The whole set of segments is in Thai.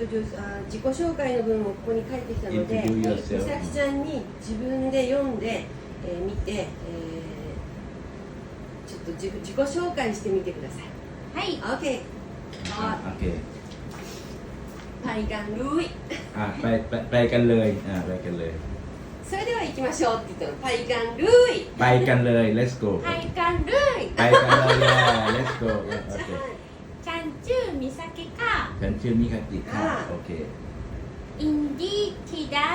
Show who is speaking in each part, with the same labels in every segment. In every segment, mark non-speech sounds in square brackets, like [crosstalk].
Speaker 1: 一応あ自己紹介の文もここに書いてきたので、
Speaker 2: Introduce
Speaker 1: 美
Speaker 2: yourself
Speaker 1: 咲ちゃんに自分で読んで、えー見て、えーちょっと自自己紹介してみてください。
Speaker 3: はい
Speaker 1: OK。
Speaker 2: อ่ะโอเค
Speaker 1: パイガンルイ。
Speaker 2: อ่ะไปไปไปกันเลยอ่ะไปกันเลย
Speaker 1: それでは行きましょうって言ったの。パイガンルイ。
Speaker 2: ไปกันเลย let's go
Speaker 3: はいกันเลย
Speaker 2: ไปกันเลย yeah, let's [laughs] go โอเค
Speaker 3: ちゃんชื่อมิซากิค่
Speaker 2: ฉันนชื่อมิคาจิค่ะโอเค
Speaker 3: อินดี้ที่ได้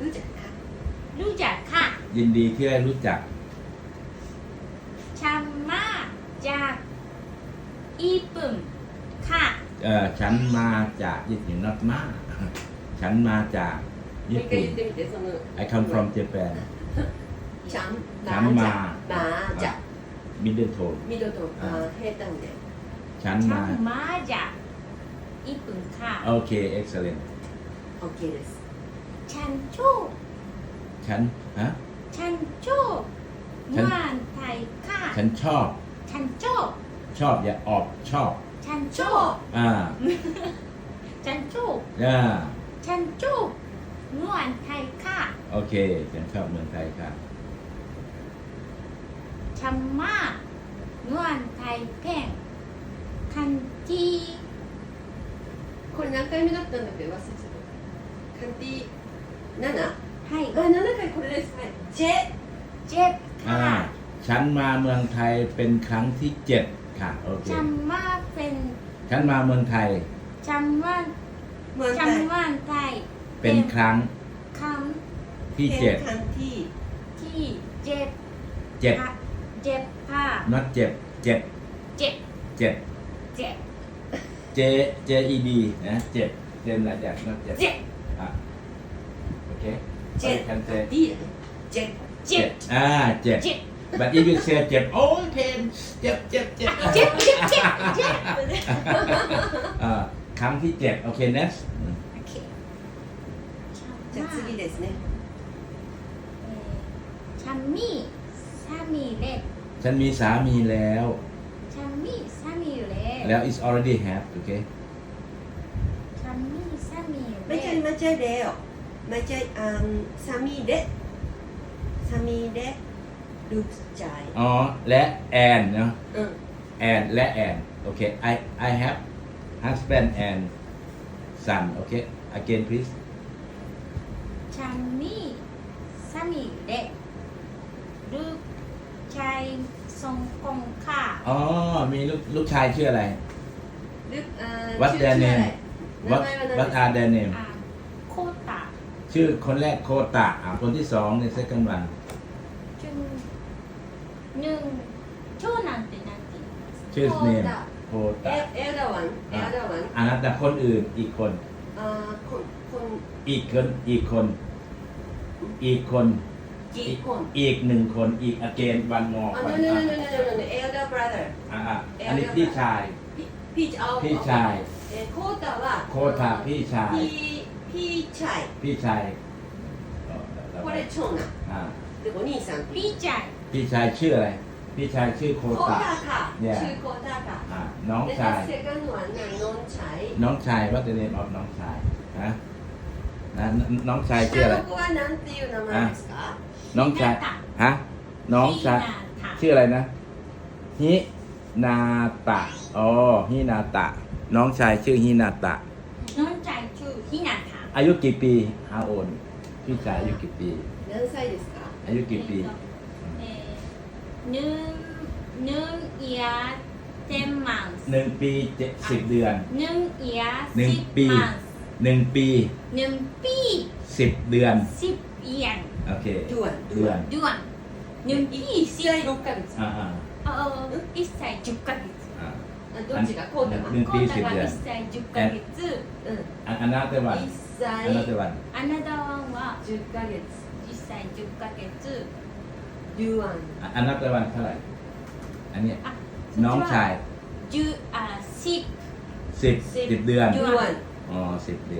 Speaker 1: รู้จักค่ะ
Speaker 3: รู้จักค่ะ
Speaker 2: ยินดีที่ได้รู้จัก
Speaker 3: ชัมมาจากญี่ปุ่นค่ะ
Speaker 2: เอ่อฉันมาจากญี่ปุ่นนัดมาฉันมาจากญี่ปุ่น
Speaker 1: 言ってみてその
Speaker 2: I come from Japan
Speaker 1: ฉันมา
Speaker 2: จาก
Speaker 1: มิดเดิじゃ
Speaker 2: middle tone
Speaker 1: ミドとあอเで
Speaker 2: ตัง
Speaker 3: เด
Speaker 2: ฉั
Speaker 3: นมาจาก ญี่ปุ่นค่ะ
Speaker 2: โอเค excellent
Speaker 1: OK です。
Speaker 3: ฉันชอบ
Speaker 2: ฉันฮะ
Speaker 3: ฉันชอบเมืองไทยค่ะ
Speaker 2: ฉันชอบ
Speaker 3: ฉันชอบ
Speaker 2: ชอบอย่าออกชอบ
Speaker 3: ฉันชอบ
Speaker 2: อ่า
Speaker 3: ฉันชอบ
Speaker 2: อ่า
Speaker 3: ฉันชอบเมืองไทยค่ะ
Speaker 2: โอเค ฉันชอบเมืองไทยค่ะ
Speaker 3: ชัมมาเมืองไทยเพงคันจี
Speaker 1: これ何回目だったんだっけ忘れちゃった。カンティ7?
Speaker 3: はい
Speaker 1: あ、7回これです。はい。ジェ。
Speaker 3: เจ็บ
Speaker 2: อ่า
Speaker 3: ค่ะ
Speaker 2: ฉันมาเมืองไทยเป็นครั้งที่เจ็ดค่ะ โอเค
Speaker 3: ชัมมาเป็น
Speaker 2: ฉันมาเมืองไทย
Speaker 3: ชัมมา
Speaker 1: マン
Speaker 3: ชัม
Speaker 1: タイ。
Speaker 3: มาไทย
Speaker 2: เป็นครั้ง
Speaker 3: ครั้ง
Speaker 2: ที่เจ็ด
Speaker 1: カンティ。
Speaker 3: ที่เจ็บ
Speaker 2: เจ็ด
Speaker 3: ค่ะเจ็บค่ะ
Speaker 2: not เจ็บเจ็ด
Speaker 3: เจ็บ
Speaker 2: เจ็ด
Speaker 3: เจ็บ
Speaker 2: J J E D นะเจ็ดเจนละจาก not เจ็ด
Speaker 3: เจ็บ
Speaker 2: อ่ะโอเค
Speaker 1: ジェ
Speaker 2: can say
Speaker 1: ディだね。ジェ。
Speaker 3: เจ็บ
Speaker 2: อ่าเจ็ด
Speaker 3: เจ็บ
Speaker 2: but if you say เจ็บ โอ้ยเพนเจ็บเจ็บเจ็บ
Speaker 3: เจ็บเจ็บเจ็บเจ็บ
Speaker 2: อ่าครั้งที่เจ็ดโอเค next
Speaker 3: โอเคชัม
Speaker 1: じゃあ
Speaker 3: มา
Speaker 1: 次ですね。
Speaker 3: เอ่อชัมมี่สามีเล็ก
Speaker 2: ฉันมีสามีแล้ว
Speaker 3: ชัมมี่สามีเล็ก
Speaker 2: แล้ว it's already have โอเค
Speaker 3: ซัมมี่ซัมีไม่
Speaker 1: ใช่ไม่ใช่เดลไม่ใช่อ่าสามีเดะสามีเดะลูกชาย
Speaker 2: อ๋อ และ and เนาะ อื and และ and โอเค I I have husband and son โอเค again please
Speaker 3: ซัมีสามีเด็กลูกชายสองคนค่ะ
Speaker 2: อ๋อ มีลูกลูกชายชื่ออะไร
Speaker 1: ลึกเอ่อ
Speaker 2: What's
Speaker 1: ชื่
Speaker 2: วั
Speaker 1: ด
Speaker 2: ไม่ม
Speaker 1: วัด
Speaker 2: อาเดน
Speaker 3: เนมโคตะ
Speaker 2: ชื่อคนแรกโคตะอ่าคนที่สองเนี่ยเซกันวัน
Speaker 3: จึงหนึ่งชื่อนันตินันติ
Speaker 2: ชื่อเนมโค
Speaker 1: ตะ เอ
Speaker 2: ล
Speaker 1: ดาวันเออ่ลดาวัน
Speaker 2: อันนั้นแต่คนอื่นอีกคน
Speaker 1: เอ่อคนคน
Speaker 2: อีกคนอีกคน อีกคน อีกหนึ่งคนอีก again one more อ๋อ
Speaker 1: no no no no no no no elder brother
Speaker 2: อ่าอันนี้พี่ชาย
Speaker 1: พี่เอา
Speaker 2: พี่ชาย
Speaker 1: โคตาว่า
Speaker 2: โคตาพี่ชาย พี่ชายพี่ชาย
Speaker 1: これ長男
Speaker 2: อ่า
Speaker 1: でお兄さん
Speaker 3: พี่ชาย
Speaker 2: พี่ชายชื่ออะไร พี่ชายชื่อโคตาเนี่ย
Speaker 1: ชื่อโค
Speaker 2: ตาค่ะน้องชาย
Speaker 1: เด็กเน้องชาย
Speaker 2: น้องชายว่าจะเรียนออกน้องชายนะนะน้องชายชื่ออะไร
Speaker 1: の子は何ていう名前ですか
Speaker 2: น้องชาย ฮะ น้องชาย
Speaker 3: พี่นาถา
Speaker 2: ชื่ออะไรนะ ฮินาตะ อ๋อ ฮินาตะ น้องชายชื่อฮินาตะ
Speaker 3: น้องชายชื่อฮินาถา
Speaker 2: อายุกี่ปีฮาโอนพี่ชายอายุกี่ปี
Speaker 1: 何歳ですか
Speaker 2: อายุกี่ปี
Speaker 3: เอ่อหนึ่งหนึ่งเอียเต็มมัน
Speaker 2: หนึ่งปีเจ็ดสิบเดือน
Speaker 3: หนึ่งเอีย
Speaker 2: หนึ่ง
Speaker 3: สิบ
Speaker 2: ปี
Speaker 3: มัน
Speaker 2: หนึ่งปี
Speaker 3: หนึ่งปี
Speaker 2: สิบเดือน
Speaker 3: สิบเอียน
Speaker 2: โอเค
Speaker 1: ドゥアン
Speaker 2: เดือน
Speaker 3: เดือนหนึ่งปีสิบ
Speaker 1: 試合6ヶ月
Speaker 2: อ่าอ่า
Speaker 3: เออ一歳十ヶ月
Speaker 2: อ่า
Speaker 1: あどっちがコータが
Speaker 2: หนึ่ง
Speaker 3: コ
Speaker 2: ปี
Speaker 3: ー
Speaker 2: สิบ
Speaker 3: タ
Speaker 2: เดื
Speaker 3: が
Speaker 2: อน
Speaker 3: 一歳十ヶ月
Speaker 1: うん
Speaker 2: อันอันนั้นแต่วัน
Speaker 1: 1
Speaker 2: อันนั้นแต่
Speaker 1: 歳
Speaker 2: วัน
Speaker 3: アナダワンは
Speaker 1: 10ヶ月
Speaker 3: 一歳十ヶ月
Speaker 1: デュアン
Speaker 2: อันอันนั้นแต่วันเท่าไหร่ อันเนี้ย
Speaker 3: あ
Speaker 2: น้องชาย
Speaker 3: 十あสิบ
Speaker 2: สิบสิบเดือน
Speaker 1: デュアン
Speaker 2: อ๋อสิบเดือน